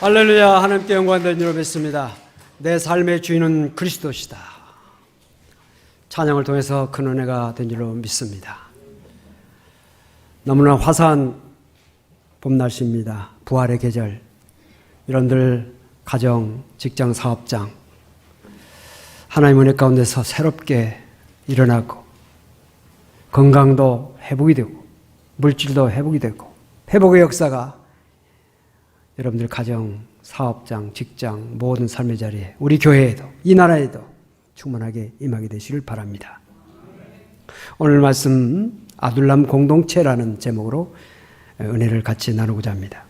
할렐루야 하나님께 영광 되는 줄 믿습니다. 내 삶의 주인은 그리스도시다. 찬양을 통해서 큰 은혜가 된 줄로 믿습니다. 너무나 화사한 봄 날씨입니다. 부활의 계절. 여러분들 가정, 직장, 사업장 하나님 은혜 가운데서 새롭게 일어나고 건강도 회복이 되고 물질도 회복이 되고 회복의 역사가 여러분들 가정, 사업장, 직장, 모든 삶의 자리에 우리 교회에도 이 나라에도 충만하게 임하게 되시길 바랍니다. 오늘 말씀 아둘람 공동체라는 제목으로 은혜를 같이 나누고자 합니다.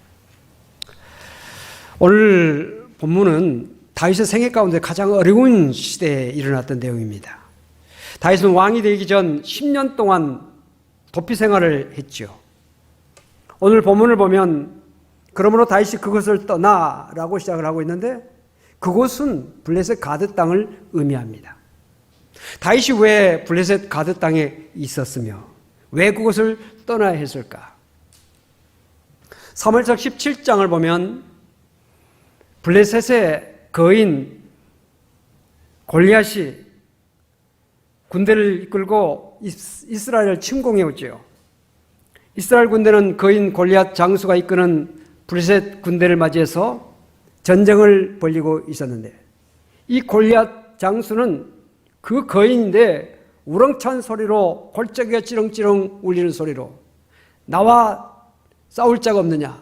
오늘 본문은 다윗의 생애 가운데 가장 어려운 시대에 일어났던 내용입니다. 다윗은 왕이 되기 전 10년 동안 도피 생활을 했죠. 오늘 본문을 보면 그러므로 다윗이 그것을 떠나라고 시작을 하고 있는데 그곳은 블레셋 가드 땅을 의미합니다. 다윗이 왜 블레셋 가드 땅에 있었으며 왜 그곳을 떠나야 했을까? 사무엘상 17장을 보면 블레셋의 거인 골리앗이 군대를 이끌고 이스라엘을 침공해 오죠. 이스라엘 군대는 거인 골리앗 장수가 이끄는 블레셋 군대를 맞이해서 전쟁을 벌이고 있었는데 이 골리앗 장수는 그 거인인데 우렁찬 소리로 골짜기가 찌렁찌렁 울리는 소리로 나와 싸울 자가 없느냐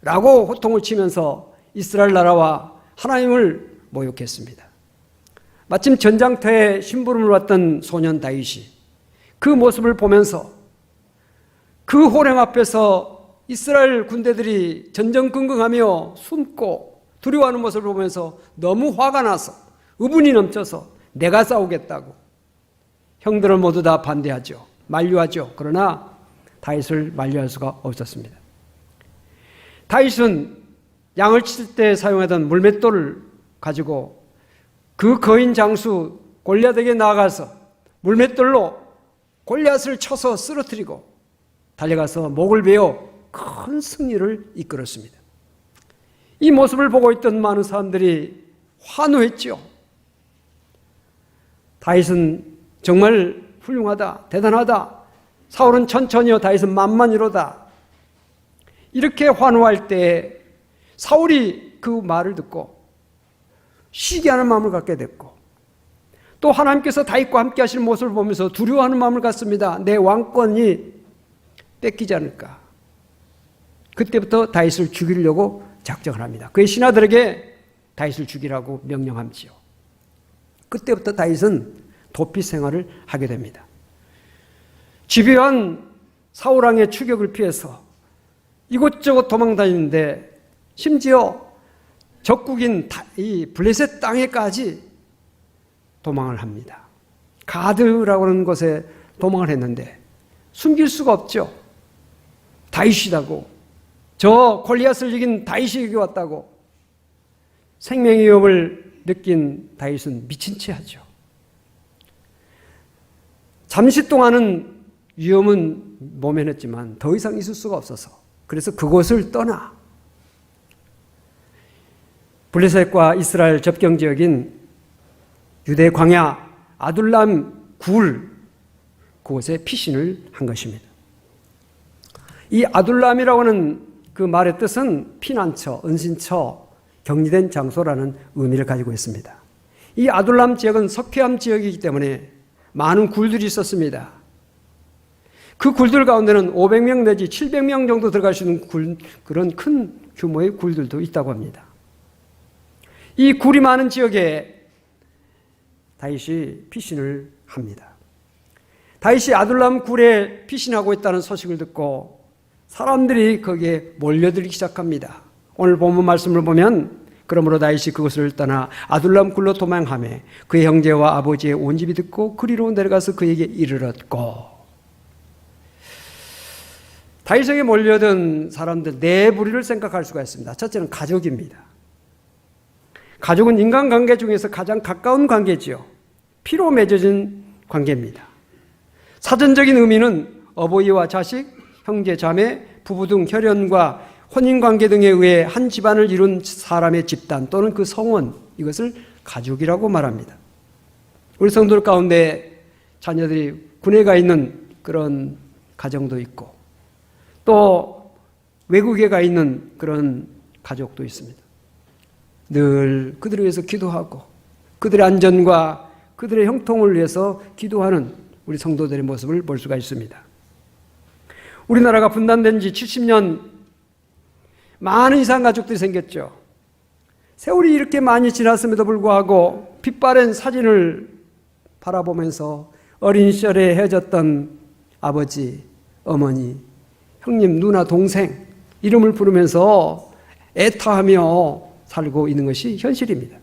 라고 호통을 치면서 이스라엘 나라와 하나님을 모욕했습니다. 마침 전장터에 심부름을 왔던 소년 다윗이 그 모습을 보면서 그 호령 앞에서 이스라엘 군대들이 전전긍긍하며 숨고 두려워하는 모습을 보면서 너무 화가 나서 의분이 넘쳐서 내가 싸우겠다고 형들을 모두 다 반대하죠. 만류하죠. 그러나 다윗을 만류할 수가 없었습니다. 다윗은 양을 칠 때 사용하던 물맷돌을 가지고 그 거인 장수 골리앗에게 나아가서 물맷돌로 골리앗을 쳐서 쓰러뜨리고 달려가서 목을 베어 큰 승리를 이끌었습니다. 이 모습을 보고 있던 많은 사람들이 환호했죠. 다윗은 정말 훌륭하다, 대단하다. 사울은 천천히요, 다윗은 만만이로다. 이렇게 환호할 때 사울이 그 말을 듣고 시기하는 마음을 갖게 됐고 또 하나님께서 다윗과 함께 하시는 모습을 보면서 두려워하는 마음을 갖습니다. 내 왕권이 뺏기지 않을까. 그때부터 다윗을 죽이려고 작정을 합니다. 그의 신하들에게 다윗을 죽이라고 명령함지요. 그때부터 다윗은 도피 생활을 하게 됩니다. 집요한 사울왕의 추격을 피해서 이곳저곳 도망다니는데 심지어 적국인 이 블레셋 땅에까지 도망을 합니다. 가드라고 하는 곳에 도망을 했는데 숨길 수가 없죠. 다윗이라고 저 골리앗을 이긴 다윗이 왔다고 생명의 위협을 느낀 다윗은 미친 채 하죠. 잠시 동안은 위험은 모면했지만 더 이상 있을 수가 없어서 그래서 그곳을 떠나 블레셋과 이스라엘 접경 지역인 유대 광야 아둘람 굴 그곳에 피신을 한 것입니다. 이 아둘람이라고 하는 그 말의 뜻은 피난처, 은신처, 격리된 장소라는 의미를 가지고 있습니다. 이 아둘람 지역은 석회암 지역이기 때문에 많은 굴들이 있었습니다. 그 굴들 가운데는 500명 내지 700명 정도 들어갈 수 있는 굴, 그런 큰 규모의 굴들도 있다고 합니다. 이 굴이 많은 지역에 다윗이 피신을 합니다. 다윗이 아둘람 굴에 피신하고 있다는 소식을 듣고 사람들이 거기에 몰려들기 시작합니다. 오늘 본문 말씀을 보면 그러므로 다윗이 그것을 떠나 아둘람 굴로 도망하며 그의 형제와 아버지의 온 집이 듣고 그리로 내려가서 그에게 이르렀고 다윗에게 몰려든 사람들 네 부류를 생각할 수가 있습니다. 첫째는 가족입니다. 가족은 인간관계 중에서 가장 가까운 관계지요. 피로 맺어진 관계입니다. 사전적인 의미는 어버이와 자식, 형제, 자매, 부부 등 혈연과 혼인관계 등에 의해 한 집안을 이룬 사람의 집단 또는 그 성원 이것을 가족이라고 말합니다. 우리 성도들 가운데 자녀들이 군에 가 있는 그런 가정도 있고 또 외국에 가 있는 그런 가족도 있습니다. 늘 그들을 위해서 기도하고 그들의 안전과 그들의 형통을 위해서 기도하는 우리 성도들의 모습을 볼 수가 있습니다. 우리나라가 분단된 지 70년 많은 이상 가족들이 생겼죠. 세월이 이렇게 많이 지났음에도 불구하고 빛바랜 사진을 바라보면서 어린 시절에 헤어졌던 아버지, 어머니, 형님, 누나, 동생 이름을 부르면서 애타하며 살고 있는 것이 현실입니다.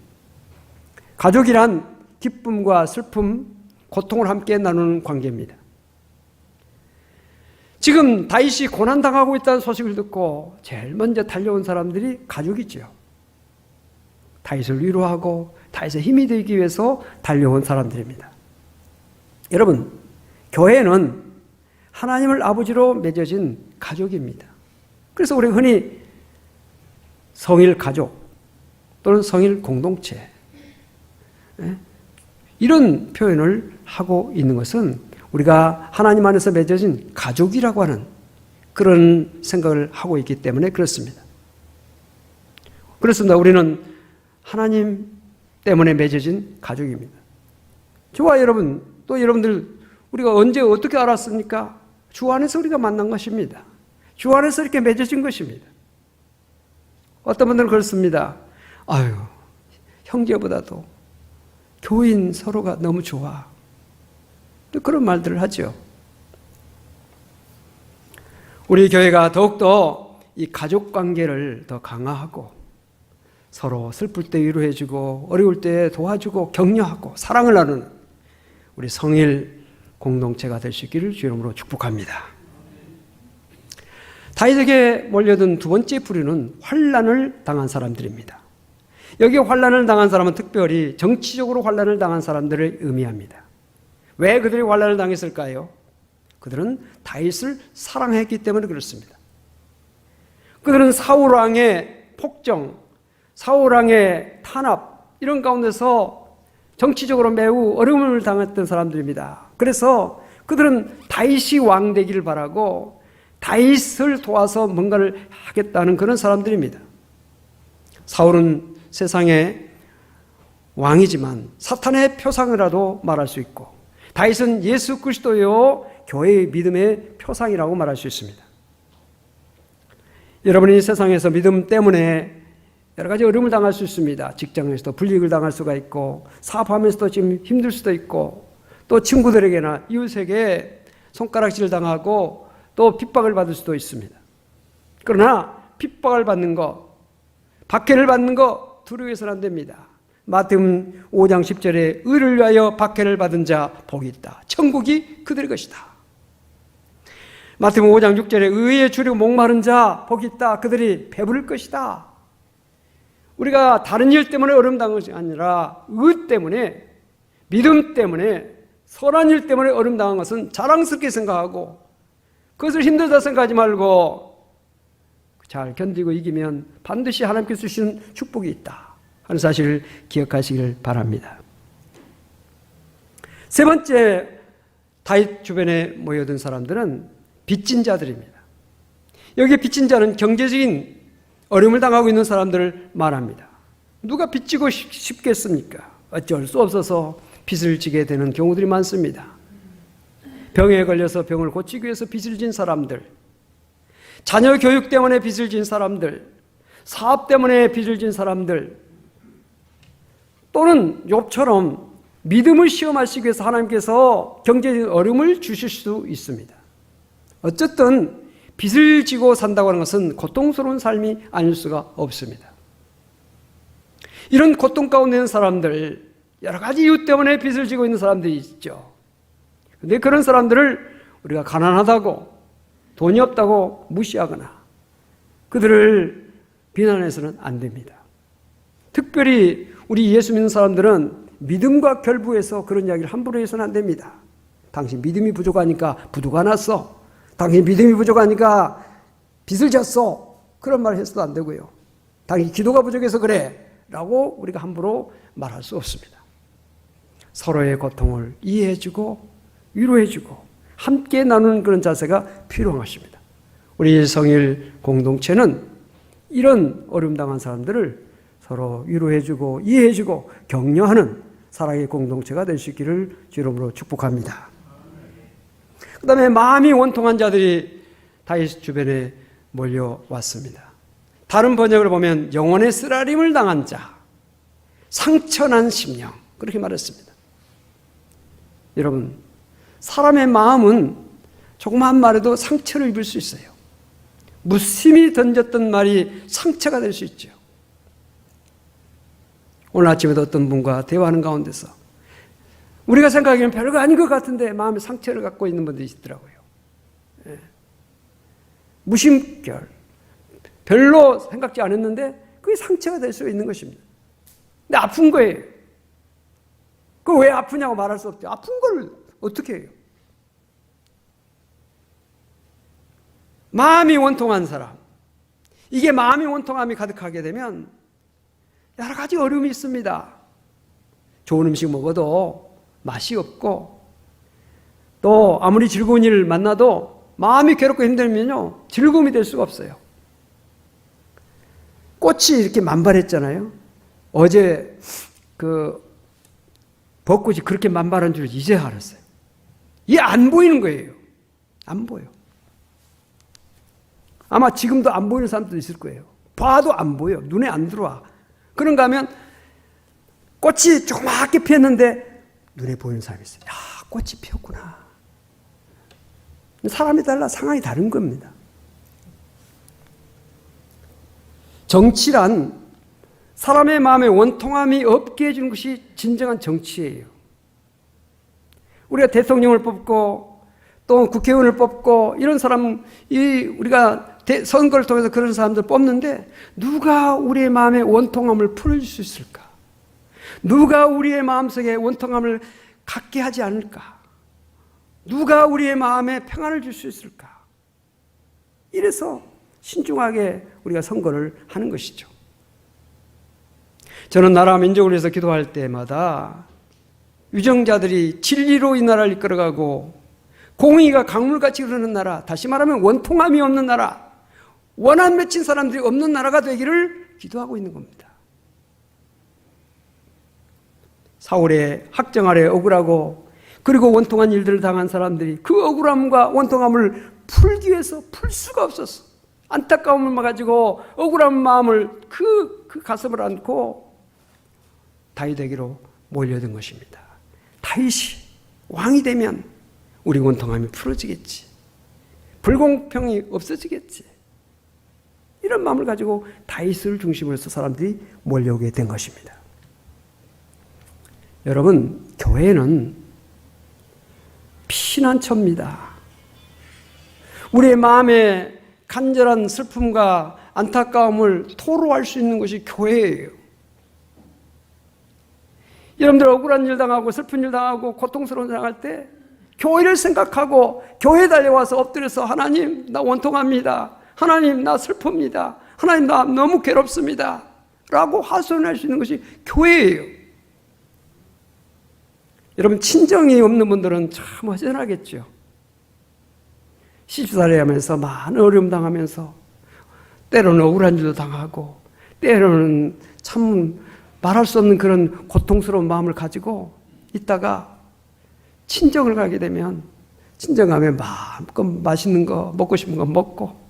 가족이란 기쁨과 슬픔, 고통을 함께 나누는 관계입니다. 지금 다윗이 고난당하고 있다는 소식을 듣고 제일 먼저 달려온 사람들이 가족이죠. 다윗을 위로하고 다윗의 힘이 되기 위해서 달려온 사람들입니다. 여러분, 교회는 하나님을 아버지로 맺어진 가족입니다. 그래서 우리 흔히 성일 가족 또는 성일 공동체 예? 이런 표현을 하고 있는 것은 우리가 하나님 안에서 맺어진 가족이라고 하는 그런 생각을 하고 있기 때문에 그렇습니다. 그렇습니다. 우리는 하나님 때문에 맺어진 가족입니다. 저와 여러분, 또 여러분들, 우리가 언제 어떻게 알았습니까? 주 안에서 우리가 만난 것입니다. 주 안에서 이렇게 맺어진 것입니다. 어떤 분들은 그렇습니다. 아유, 형제보다도 교인 서로가 너무 좋아. 그런 말들을 하죠. 우리 교회가 더욱더 이 가족 관계를 더 강화하고 서로 슬플 때 위로해주고 어려울 때 도와주고 격려하고 사랑을 나누는 우리 성일 공동체가 될 수 있기를 주 이름으로 축복합니다. 다윗에게 몰려든 두 번째 부류는 환란을 당한 사람들입니다. 여기 환란을 당한 사람은 특별히 정치적으로 환란을 당한 사람들을 의미합니다. 왜 그들이 환란을 당했을까요? 그들은 다윗을 사랑했기 때문에 그렇습니다. 그들은 사울 왕의 폭정, 사울 왕의 탄압 이런 가운데서 정치적으로 매우 어려움을 당했던 사람들입니다. 그래서 그들은 다윗이 왕 되기를 바라고 다윗을 도와서 뭔가를 하겠다는 그런 사람들입니다. 사울은 세상의 왕이지만 사탄의 표상이라도 말할 수 있고 다윗은 예수 그리스도요 교회의 믿음의 표상이라고 말할 수 있습니다. 여러분이 세상에서 믿음 때문에 여러 가지 어려움을 당할 수 있습니다. 직장에서도 불이익을 당할 수가 있고 사업하면서도 지금 힘들 수도 있고 또 친구들에게나 이웃에게 손가락질 당하고 또 핍박을 받을 수도 있습니다. 그러나 핍박을 받는 것, 박해를 받는 것 두려워해서는 안 됩니다. 마태음 5장 10절에 의를 위하여 박해를 받은 자 복이 있다. 천국이 그들의 것이다. 마태음 5장 6절에 의에 주려 목마른 자 복이 있다. 그들이 배부를 것이다. 우리가 다른 일 때문에 어려움 당한 것이 아니라 의 때문에 믿음 때문에 선한 일 때문에 어려움 당한 것은 자랑스럽게 생각하고 그것을 힘들다 생각하지 말고 잘 견디고 이기면 반드시 하나님께서 주시는 축복이 있다 하는 사실을 기억하시길 바랍니다. 세 번째 다윗 주변에 모여든 사람들은 빚진 자들입니다. 여기 빚진 자는 경제적인 어려움을 당하고 있는 사람들을 말합니다. 누가 빚지고 싶겠습니까? 어쩔 수 없어서 빚을 지게 되는 경우들이 많습니다. 병에 걸려서 병을 고치기 위해서 빚을 진 사람들, 자녀 교육 때문에 빚을 진 사람들, 사업 때문에 빚을 진 사람들, 또는 욥처럼 믿음을 시험하시기 위해서 하나님께서 경제적 어려움을 주실 수 있습니다. 어쨌든 빚을 지고 산다고 하는 것은 고통스러운 삶이 아닐 수가 없습니다. 이런 고통 가운데 있는 사람들, 여러 가지 이유 때문에 빚을 지고 있는 사람들이 있죠. 근데 그런 사람들을 우리가 가난하다고, 돈이 없다고 무시하거나, 그들을 비난해서는 안 됩니다. 특별히 우리 예수 믿는 사람들은 믿음과 결부해서 그런 이야기를 함부로 해서는 안 됩니다. 당신 믿음이 부족하니까 부도가 났어. 당신 믿음이 부족하니까 빚을 졌어. 그런 말 해서도 안 되고요. 당연히 기도가 부족해서 그래. 라고 우리가 함부로 말할 수 없습니다. 서로의 고통을 이해해주고 위로해주고 함께 나누는 그런 자세가 필요한 것입니다. 우리 성일 공동체는 이런 어려움 당한 사람들을 서로 위로해주고 이해해주고 격려하는 사랑의 공동체가 될 수 있기를 주름으로 축복합니다. 그 다음에 마음이 원통한 자들이 다윗 주변에 몰려왔습니다. 다른 번역을 보면 영혼의 쓰라림을 당한 자, 상처난 심령 그렇게 말했습니다. 여러분 사람의 마음은 조그마한 말에도 상처를 입을 수 있어요. 무심히 던졌던 말이 상처가 될 수 있죠. 오늘 아침에도 어떤 분과 대화하는 가운데서 우리가 생각하기에는 별거 아닌 것 같은데 마음에 상처를 갖고 있는 분들이 있더라고요. 예. 무심결. 별로 생각지 않았는데 그게 상처가 될 수 있는 것입니다. 근데 아픈 거예요. 그 왜 아프냐고 말할 수 없죠. 아픈 걸 어떻게 해요? 마음이 원통한 사람. 이게 마음이 원통함이 가득하게 되면 여러 가지 어려움이 있습니다. 좋은 음식 먹어도 맛이 없고 또 아무리 즐거운 일을 만나도 마음이 괴롭고 힘들면요 즐거움이 될 수가 없어요. 꽃이 이렇게 만발했잖아요. 어제 그 벚꽃이 그렇게 만발한 줄 이제 알았어요. 이게 안 보이는 거예요. 안 보여. 아마 지금도 안 보이는 사람도 있을 거예요. 봐도 안 보여. 눈에 안 들어와. 그런가 하면 꽃이 조그맣게 피었는데 눈에 보이는 사람이 있어요. 야, 꽃이 피었구나. 사람이 달라 상황이 다른 겁니다. 정치란 사람의 마음에 원통함이 없게 해주는 것이 진정한 정치예요. 우리가 대통령을 뽑고 또 국회의원을 뽑고 이런 사람, 이 우리가 선거를 통해서 그런 사람들 뽑는데 누가 우리의 마음의 원통함을 풀어줄 수 있을까? 누가 우리의 마음속에 원통함을 갖게 하지 않을까? 누가 우리의 마음에 평안을 줄 수 있을까? 이래서 신중하게 우리가 선거를 하는 것이죠. 저는 나라 민족을 위해서 기도할 때마다 유정자들이 진리로 이 나라를 이끌어가고 공의가 강물같이 흐르는 나라, 다시 말하면 원통함이 없는 나라, 원한 맺힌 사람들이 없는 나라가 되기를 기도하고 있는 겁니다. 사울의 학정 아래 억울하고 그리고 원통한 일들을 당한 사람들이 그 억울함과 원통함을 풀기 위해서 풀 수가 없었어. 안타까움을 가지고 억울한 마음을 그, 그 가슴을 안고 다윗에게로 몰려든 것입니다. 다윗이 왕이 되면 우리 원통함이 풀어지겠지. 불공평이 없어지겠지. 이런 마음을 가지고 다윗을 중심으로 해서 사람들이 몰려오게 된 것입니다. 여러분, 교회는 피난처입니다. 우리의 마음에 간절한 슬픔과 안타까움을 토로할 수 있는 것이 교회예요. 여러분들 억울한 일 당하고 슬픈 일 당하고 고통스러운 일 당할 때 교회를 생각하고 교회 달려와서 엎드려서 하나님 나 원통합니다. 하나님 나 슬픕니다. 하나님 나 너무 괴롭습니다. 라고 하소연할 수 있는 것이 교회예요. 여러분 친정이 없는 분들은 참 허전하겠죠. 시집살이 하면서 많은 어려움 당하면서 때로는 억울한 일도 당하고 때로는 참 말할 수 없는 그런 고통스러운 마음을 가지고 있다가 친정을 가게 되면 친정 가면 마음껏 맛있는 거 먹고 싶은 거 먹고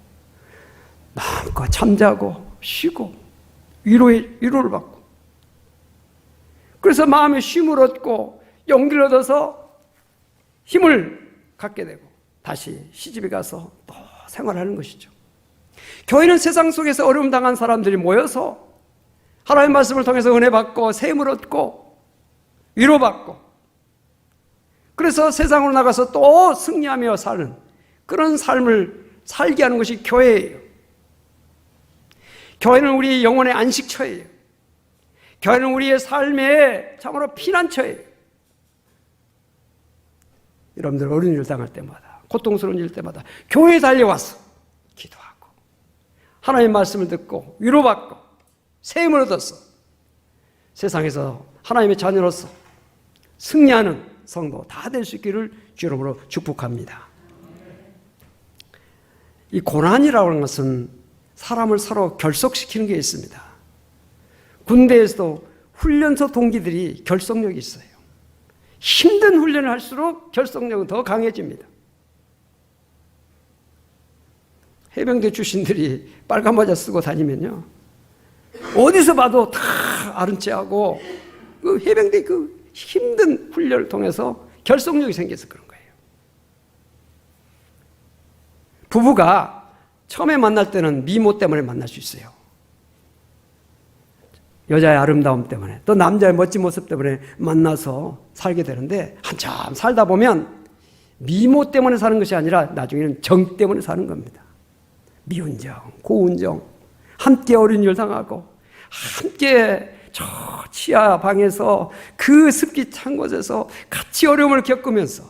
마음껏 잠자고 쉬고 위로의 위로를 받고 그래서 마음에 쉼을 얻고 용기를 얻어서 힘을 갖게 되고 다시 시집에 가서 또 생활하는 것이죠. 교회는 세상 속에서 어려움 당한 사람들이 모여서 하나님의 말씀을 통해서 은혜 받고 샘을 얻고 위로 받고 그래서 세상으로 나가서 또 승리하며 사는 그런 삶을 살게 하는 것이 교회예요. 교회는 우리 영혼의 안식처예요. 교회는 우리의 삶의 참으로 피난처예요. 여러분들 어려운 일 당할 때마다 고통스러운 일 때마다 교회에 달려와서 기도하고 하나님의 말씀을 듣고 위로받고 세임을 얻어서 세상에서 하나님의 자녀로서 승리하는 성도 다 될 수 있기를 주름으로 축복합니다. 이 고난이라고 하는 것은 사람을 서로 결속시키는 게 있습니다. 군대에서도 훈련소 동기들이 결속력이 있어요. 힘든 훈련을 할수록 결속력은 더 강해집니다. 해병대 출신들이 빨간 모자 쓰고 다니면요. 어디서 봐도 다 아른 체하고 그 해병대 그 힘든 훈련을 통해서 결속력이 생겨서 그런 거예요. 부부가 처음에 만날 때는 미모 때문에 만날 수 있어요. 여자의 아름다움 때문에 또 남자의 멋진 모습 때문에 만나서 살게 되는데 한참 살다 보면 미모 때문에 사는 것이 아니라 나중에는 정 때문에 사는 겁니다. 미운 정, 고운 정, 함께 어린 일 당하고 함께 저 치아 방에서 그 습기 찬 곳에서 같이 어려움을 겪으면서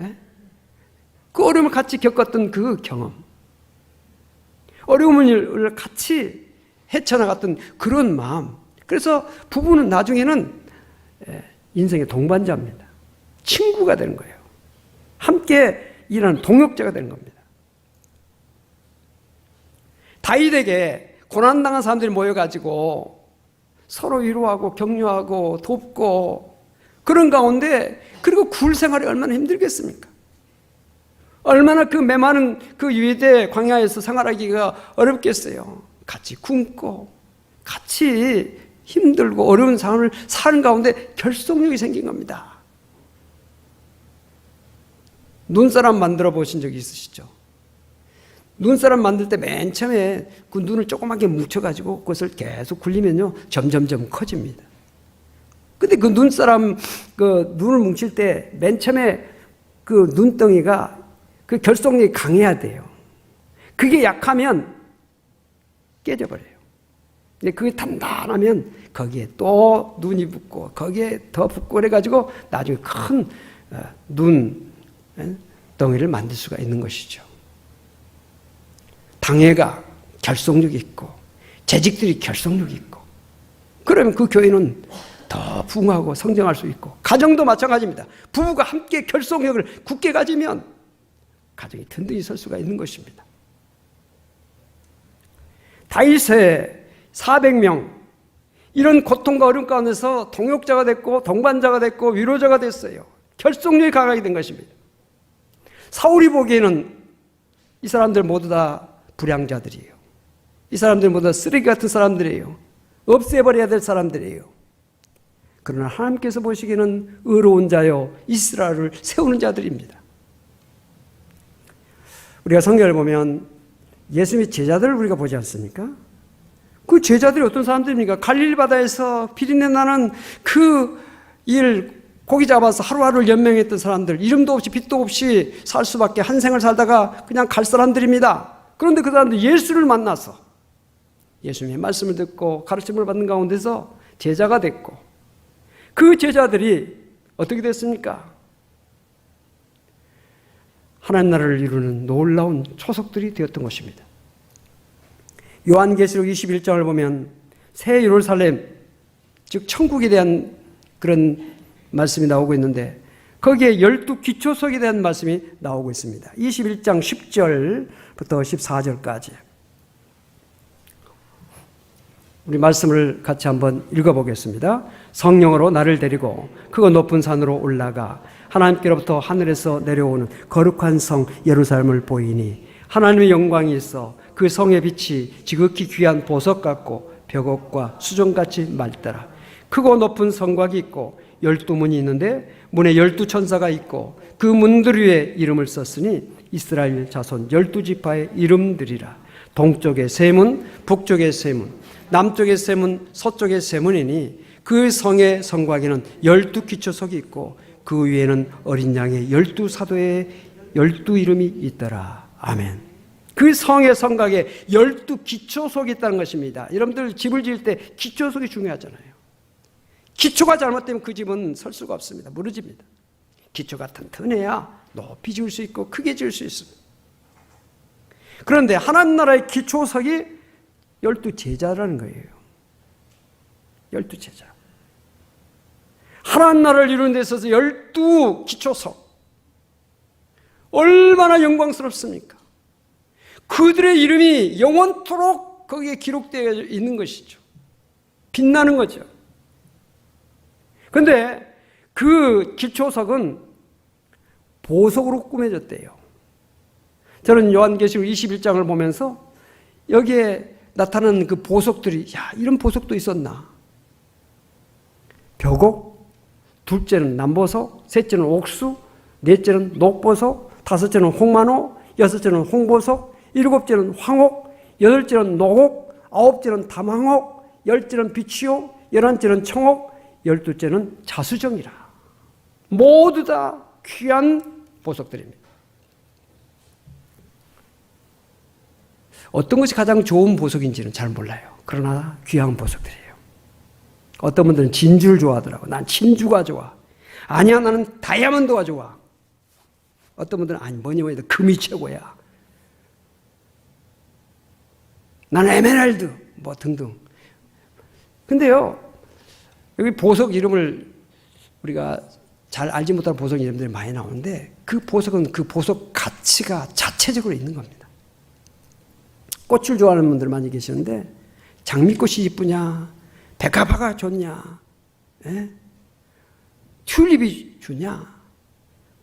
예? 그 어려움을 같이 겪었던 그 경험, 어려움을 같이 헤쳐나갔던 그런 마음. 그래서 부부는 나중에는 예, 인생의 동반자입니다. 친구가 되는 거예요. 함께 일하는 동역자가 되는 겁니다. 다윗에게 고난당한 사람들이 모여가지고 서로 위로하고 격려하고 돕고 그런 가운데 그리고 굴 생활이 얼마나 힘들겠습니까? 얼마나 그 메마른 그 유대 광야에서 생활하기가 어렵겠어요. 같이 굶고 같이 힘들고 어려운 상황을 사는 가운데 결속력이 생긴 겁니다. 눈사람 만들어 보신 적이 있으시죠? 눈사람 만들 때 맨 처음에 그 눈을 조그맣게 뭉쳐가지고 그것을 계속 굴리면요 점점점 커집니다. 근데 그 눈사람 그 눈을 뭉칠 때 맨 처음에 그 눈덩이가 그 결속력이 강해야 돼요. 그게 약하면 깨져버려요. 근데 그게 단단하면 거기에 또 눈이 붙고 거기에 더 붙고 그래가지고 나중에 큰눈 어, 덩이를 만들 수가 있는 것이죠. 당회가 결속력이 있고 재직들이 결속력이 있고 그러면 그 교회는 더 부흥하고 성장할 수 있고 가정도 마찬가지입니다. 부부가 함께 결속력을 굳게 가지면 가정이 든든히 설 수가 있는 것입니다. 다윗의 400명 이런 고통과 어려움 가운데서 동역자가 됐고 동반자가 됐고 위로자가 됐어요. 결속력이 강하게 된 것입니다. 사울이 보기에는 이 사람들 모두 다 불량자들이에요. 이 사람들 모두 다 쓰레기 같은 사람들이에요. 없애버려야 될 사람들이에요. 그러나 하나님께서 보시기에는 의로운 자요 이스라엘을 세우는 자들입니다. 우리가 성경을 보면 예수님의 제자들을 우리가 보지 않습니까? 그 제자들이 어떤 사람들입니까? 갈릴 바다에서 비린내 나는 그 일 고기 잡아서 하루하루를 연명했던 사람들, 이름도 없이 빛도 없이 살 수밖에 한 생을 살다가 그냥 갈 사람들입니다. 그런데 그 사람들 예수를 만나서 예수님의 말씀을 듣고 가르침을 받는 가운데서 제자가 됐고 그 제자들이 어떻게 됐습니까? 하나님 나라를 이루는 놀라운 초석들이 되었던 것입니다. 요한계시록 21장을 보면 새 예루살렘 즉 천국에 대한 그런 말씀이 나오고 있는데 거기에 열두 기초석에 대한 말씀이 나오고 있습니다. 21장 10절부터 14절까지 우리 말씀을 같이 한번 읽어보겠습니다. 성령으로 나를 데리고 그거 높은 산으로 올라가 하나님께로부터 하늘에서 내려오는 거룩한 성 예루살렘을 보이니 하나님의 영광이 있어 그 성의 빛이 지극히 귀한 보석 같고 벽옥과 수정같이 맑더라. 크고 높은 성곽이 있고 열두 문이 있는데 문에 열두 천사가 있고 그 문들 위에 이름을 썼으니 이스라엘 자손 열두 지파의 이름들이라. 동쪽의 세 문, 북쪽의 세 문, 남쪽의 세 문, 서쪽의 세 문이니 그 성의 성곽에는 열두 기초석이 있고 그 위에는 어린 양의 열두 사도의 열두 이름이 있더라. 아멘. 그 성의 성곽에 열두 기초석이 있다는 것입니다. 여러분들 집을 지을 때 기초석이 중요하잖아요. 기초가 잘못되면 그 집은 설 수가 없습니다. 무너집니다. 기초가 튼튼해야 높이 지을 수 있고 크게 지을 수 있습니다. 그런데 하나님 나라의 기초석이 열두 제자라는 거예요. 열두 제자. 하나님 나라를 이루는 데 있어서 열두 기초석. 얼마나 영광스럽습니까? 그들의 이름이 영원토록 거기에 기록되어 있는 것이죠. 빛나는 거죠. 근데 그 기초석은 보석으로 꾸며졌대요. 저는 요한계시록 21장을 보면서 여기에 나타나는 그 보석들이 야 이런 보석도 있었나? 벽옥, 둘째는 남보석, 셋째는 옥수, 넷째는 녹보석, 다섯째는 홍만호, 여섯째는 홍보석, 일곱째는 황옥, 여덟째는 노옥, 아홉째는 담황옥, 열째는 비치옥, 열한째는 청옥, 열두째는 자수정이라. 모두 다 귀한 보석들입니다. 어떤 것이 가장 좋은 보석인지는 잘 몰라요. 그러나 귀한 보석들이에요. 어떤 분들은 진주를 좋아하더라고. 난 진주가 좋아. 아니야, 나는 다이아몬드가 좋아. 어떤 분들은 아니 뭐니 뭐니 금이 최고야. 나는 에메랄드 뭐 등등. 근데요 여기 보석 이름을 우리가 잘 알지 못하는 보석 이름들이 많이 나오는데 그 보석은 그 보석 가치가 자체적으로 있는 겁니다. 꽃을 좋아하는 분들 많이 계시는데 장미꽃이 이쁘냐, 백합화가 좋냐, 예? 튤립이 좋냐,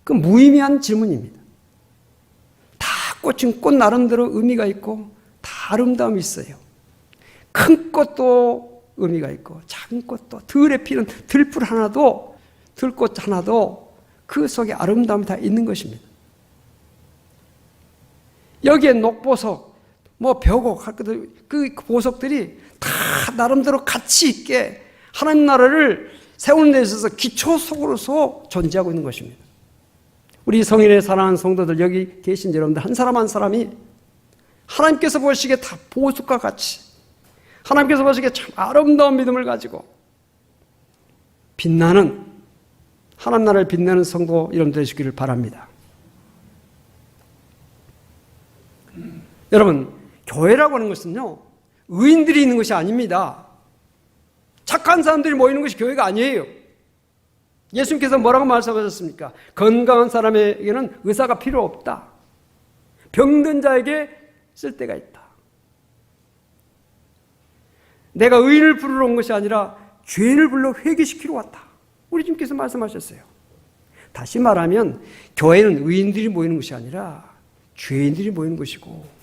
그 무의미한 질문입니다. 다 꽃은 꽃 나름대로 의미가 있고 다 아름다움이 있어요. 큰 꽃도 의미가 있고 작은 꽃도 들에 피는 들풀 하나도 들꽃 하나도 그 속에 아름다움이 다 있는 것입니다. 여기에 녹보석, 뭐 벽옥, 그 보석들이 다 나름대로 가치 있게 하나님 나라를 세우는 데 있어서 기초 속으로서 존재하고 있는 것입니다. 우리 성인의 사랑하는 성도들 여기 계신 여러분들 한 사람 한 사람이 하나님께서 보시기에 다 보석과 같이 하나님께서 보시기에 참 아름다운 믿음을 가지고 빛나는 하나님 나라를 빛내는 성도 여러분들 되시기를 바랍니다. 여러분 교회라고 하는 것은요 의인들이 있는 것이 아닙니다. 착한 사람들이 모이는 것이 교회가 아니에요. 예수님께서 뭐라고 말씀하셨습니까? 건강한 사람에게는 의사가 필요 없다. 병든 자에게 쓸 때가 있다. 내가 의인을 부르러 온 것이 아니라 죄인을 불러 회개시키러 왔다. 우리 주님께서 말씀하셨어요. 다시 말하면 교회는 의인들이 모이는 것이 아니라 죄인들이 모이는 것이고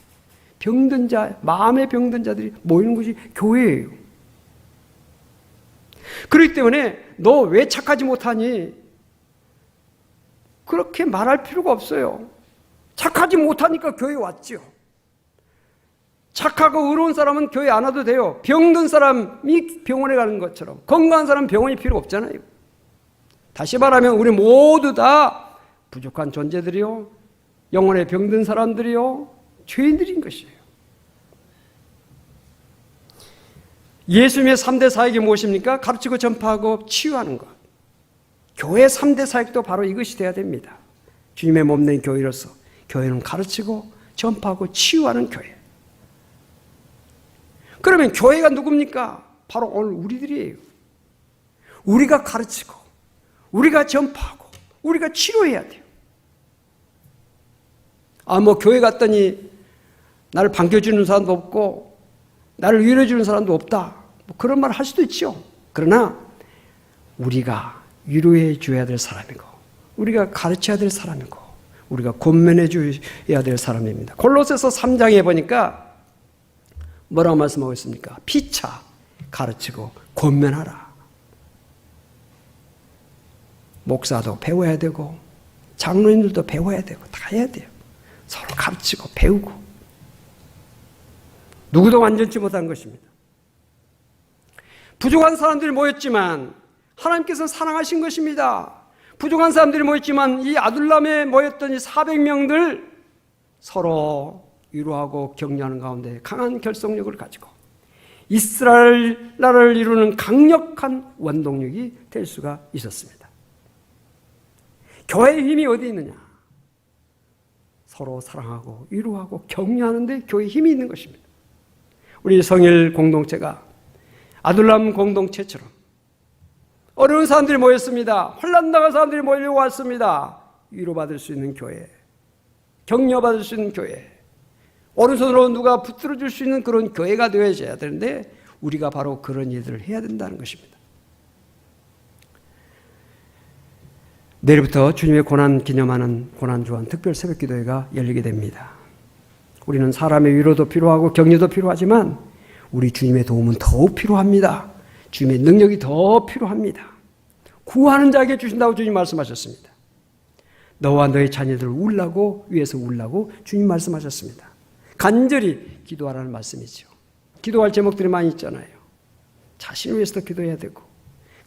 병든 자, 마음의 병든 자들이 모이는 것이 교회예요. 그렇기 때문에 너 왜 착하지 못하니? 그렇게 말할 필요가 없어요. 착하지 못하니까 교회 왔죠. 착하고 의로운 사람은 교회 안 와도 돼요. 병든 사람이 병원에 가는 것처럼 건강한 사람은 병원이 필요 없잖아요. 다시 말하면 우리 모두 다 부족한 존재들이요. 영혼에 병든 사람들이요. 죄인들인 것이에요. 예수님의 3대 사역이 무엇입니까? 가르치고 전파하고 치유하는 것. 교회 3대 사역도 바로 이것이 돼야 됩니다. 주님의 몸된 교회로서 교회는 가르치고 전파하고 치유하는 교회. 그러면 교회가 누굽니까? 바로 오늘 우리들이에요. 우리가 가르치고, 우리가 전파하고, 우리가 치료해야 돼요. 아, 뭐, 교회 갔더니 나를 반겨주는 사람도 없고, 나를 위로해 주는 사람도 없다. 뭐 그런 말 할 수도 있죠. 그러나, 우리가 위로해 줘야 될 사람이고, 우리가 가르쳐야 될 사람이고, 우리가 권면해 줘야 될 사람입니다. 골로새서 3장에 보니까 뭐라고 말씀하고 있습니까? 피차 가르치고 권면하라. 목사도 배워야 되고 장로님들도 배워야 되고 다 해야 돼요. 서로 가르치고 배우고 누구도 완전치 못한 것입니다. 부족한 사람들이 모였지만 하나님께서 사랑하신 것입니다. 부족한 사람들이 모였지만 이 아둘람에 모였던 이 400명들 서로 위로하고 격려하는 가운데 강한 결속력을 가지고 이스라엘 나라를 이루는 강력한 원동력이 될 수가 있었습니다. 교회의 힘이 어디 있느냐? 서로 사랑하고 위로하고 격려하는데 교회 힘이 있는 것입니다. 우리 성일 공동체가 아둘람 공동체처럼 어려운 사람들이 모였습니다. 혼란 당한 사람들이 모여왔습니다. 위로받을 수 있는 교회, 격려받을 수 있는 교회, 오른손으로 누가 붙들어 줄 수 있는 그런 교회가 되어야 되는데 우리가 바로 그런 일들을 해야 된다는 것입니다. 내일부터 주님의 고난 기념하는 고난 주한 특별 새벽 기도회가 열리게 됩니다. 우리는 사람의 위로도 필요하고 격려도 필요하지만 우리 주님의 도움은 더욱 필요합니다. 주님의 능력이 더 필요합니다. 구하는 자에게 주신다고 주님 말씀하셨습니다. 너와 너의 자녀들 울라고 위에서 울라고 주님 말씀하셨습니다. 간절히 기도하라는 말씀이죠. 기도할 제목들이 많이 있잖아요. 자신을 위해서도 기도해야 되고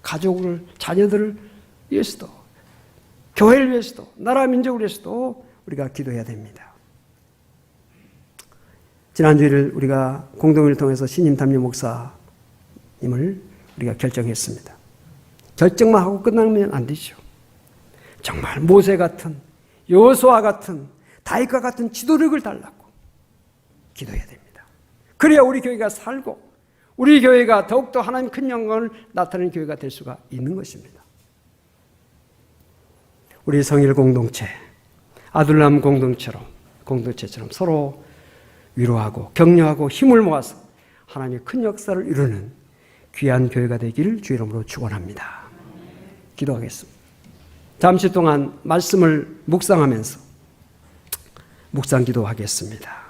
가족을 자녀들을 위해서도 교회를 위해서도 나라 민족을 위해서도 우리가 기도해야 됩니다. 지난주일 우리가 공동회를 통해서 신임 담임 목사님을 우리가 결정했습니다. 결정만 하고 끝나면 안 되죠. 정말 모세 같은 여호수아 같은 다윗과 같은 지도력을 달라고 기도해야 됩니다. 그래야 우리 교회가 살고 우리 교회가 더욱더 하나님 큰 영광을 나타내는 교회가 될 수가 있는 것입니다. 우리 성일 공동체, 아둘람 공동체로 공동체처럼 서로 위로하고 격려하고 힘을 모아서 하나님의 큰 역사를 이루는 귀한 교회가 되기를 주 이름으로 축원합니다. 기도하겠습니다. 잠시 동안 말씀을 묵상하면서 묵상 기도하겠습니다.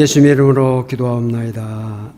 예수님의 이름으로 기도하옵나이다.